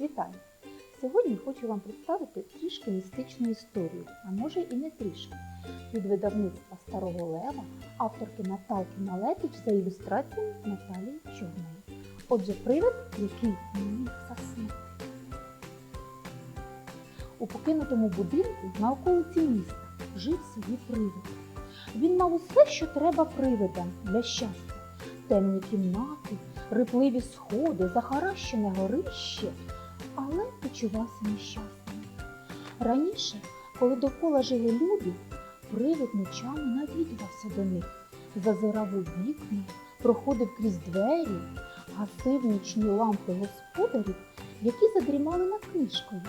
Вітаю! Сьогодні хочу вам представити трішки містичну історію, а може і не трішки. Від видавництва Старого Лева авторки Наталки Малетич за ілюстраціями Наталії Чорної. Отже, привид, який міг заснути. У покинутому будинку на околиці міста жив собі привид. Він мав усе, що треба привидам для щастя: темні кімнати, рипливі сходи, захаращене горище, почувався нещасним. Раніше, коли довкола жили люди, привид ночами навідувався до них, зазирав у вікна, проходив крізь двері, гасив нічні лампи господарів, які задрімали над книжкою.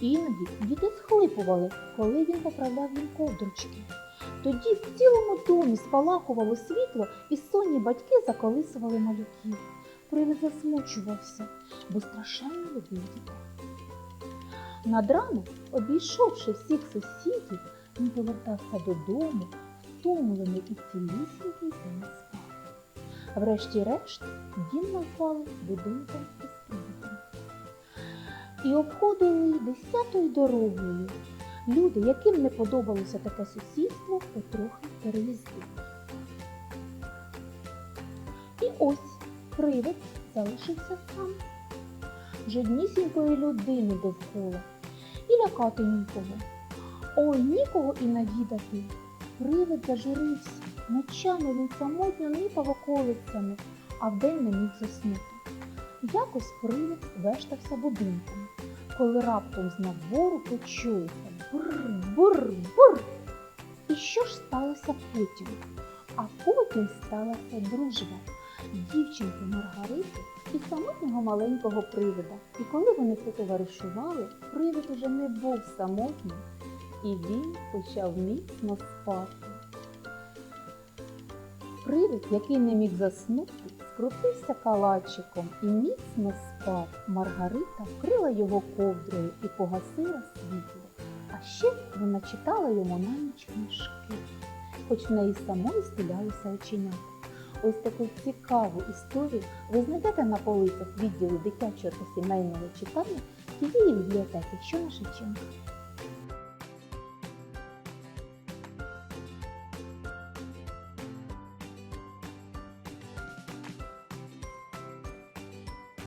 Іноді діти схлипували, коли він поправляв їм ковдрочки. Тоді в цілому домі спалахувало світло, і сонні батьки заколисували малюків. Привид засмучувався, бо страшенно любив дітей. Над ранок, обійшовши всіх сусідів, він повертався додому, втомлений і цілісінький день спав. Врешті-решт дім назвали будинком привидом. І обходили десятою дорогою. Люди, яким не подобалося таке сусідство, потрохи переїздили. І ось привид залишився сам. Жоднісінької людини довкола і лякати нікого. Ой, нікого і навідати. Привид зажурився. Ночами він самотньо нипав околицями, а вдень не міг заснути. Якось привид вештався будинком, коли раптом з надвору почулося бур-бур-бур. І що ж сталося потім? А потім сталася дружба дівчинки Маргарити і самотнього маленького привида. І коли вони потоваришували, привид уже не був самотнім, і він почав міцно спати. Привид, який не міг заснути, скрутився калачиком і міцно спав. Маргарита вкрила його ковдрою і погасила світло. А ще вона читала йому на ніч книжки, хоч в неї самої стилялися оченята. Ось таку цікаву історію ви знайдете на полицях відділу дитячого та сімейного читання тієї бібліотеки, що на Шевченка.